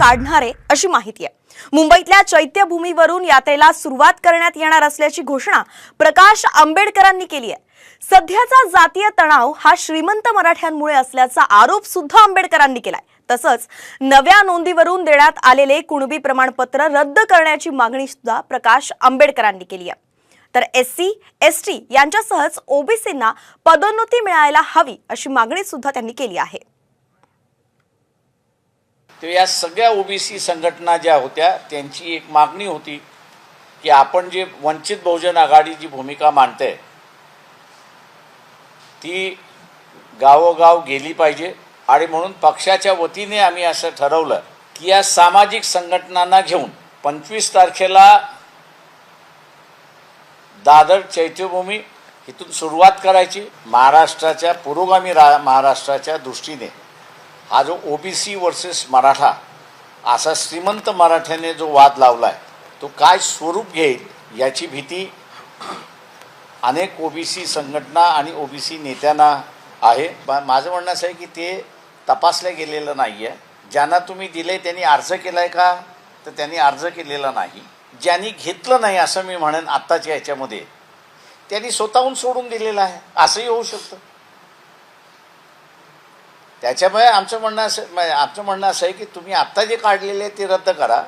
काढणारे अशी माहिती आहे. मुंबईतल्या चैत्यभूमीवरून यात्रेला सुरुवात करण्यात येणार असल्याची घोषणा प्रकाश आंबेडकरांनी केली आहे. सध्याचा जातीय तणाव हा श्रीमंत मराठ्यांमुळे असल्याचा आरोप सुद्धा आंबेडकरांनी केलाय. तसंच नव्या नोंदीवरून देण्यात आलेले कुणबी प्रमाणपत्र रद्द करण्याची मागणी सुद्धा प्रकाश आंबेडकरांनी केली आहे. तर एस सी एस टी यांच्यासहच ओबीसींना पदोन्नती मिळायला हवी अशी मागणी सुद्धा त्यांनी केली आहे. तर या सगळ्या ओबीसी संघटना ज्या होत्या त्यांची एक मागणी होती की आपण जे वंचित बहुजन आघाडी जी भूमिका मांडते ती गावोगाव गेली पाहिजे. आणि म्हणून पक्षाच्या वतीने आम्ही असं ठरवलं की या सामाजिक संघटनांना घेऊन पंचवीस तारखेला दादर चैत्यभूमी इथून सुरुवात करायची महाराष्ट्राच्या पुरोगामी रा महाराष्ट्राच्या दृष्टीने. हा जो ओबीसी वर्सेस मराठा असा श्रीमंत मराठ्याने जो वाद लावला आहे तो काय स्वरूप घेईल याची भीती अनेक ओबीसी संघटना आणि ओबीसी नेत्यांना आहे. माझं म्हणणं असं आहे की ते तपासलं गेलेलं नाही आहे ज्यांना तुम्ही दिले त्यांनी अर्ज केला आहे का? तर त्यांनी अर्ज केलेला नाही. ज्यांनी घेतलं नाही असं मी म्हणेन आत्ताच्या ह्याच्यामध्ये त्यांनी स्वतःहून सोडून दिलेलं आहे. असंही होऊ शकतं. त्याच्यामुळे आमचं म्हणणं असं म्हणजे आमचं म्हणणं असं आहे की तुम्ही आत्ता जे काढलेले आहे ते रद्द करा.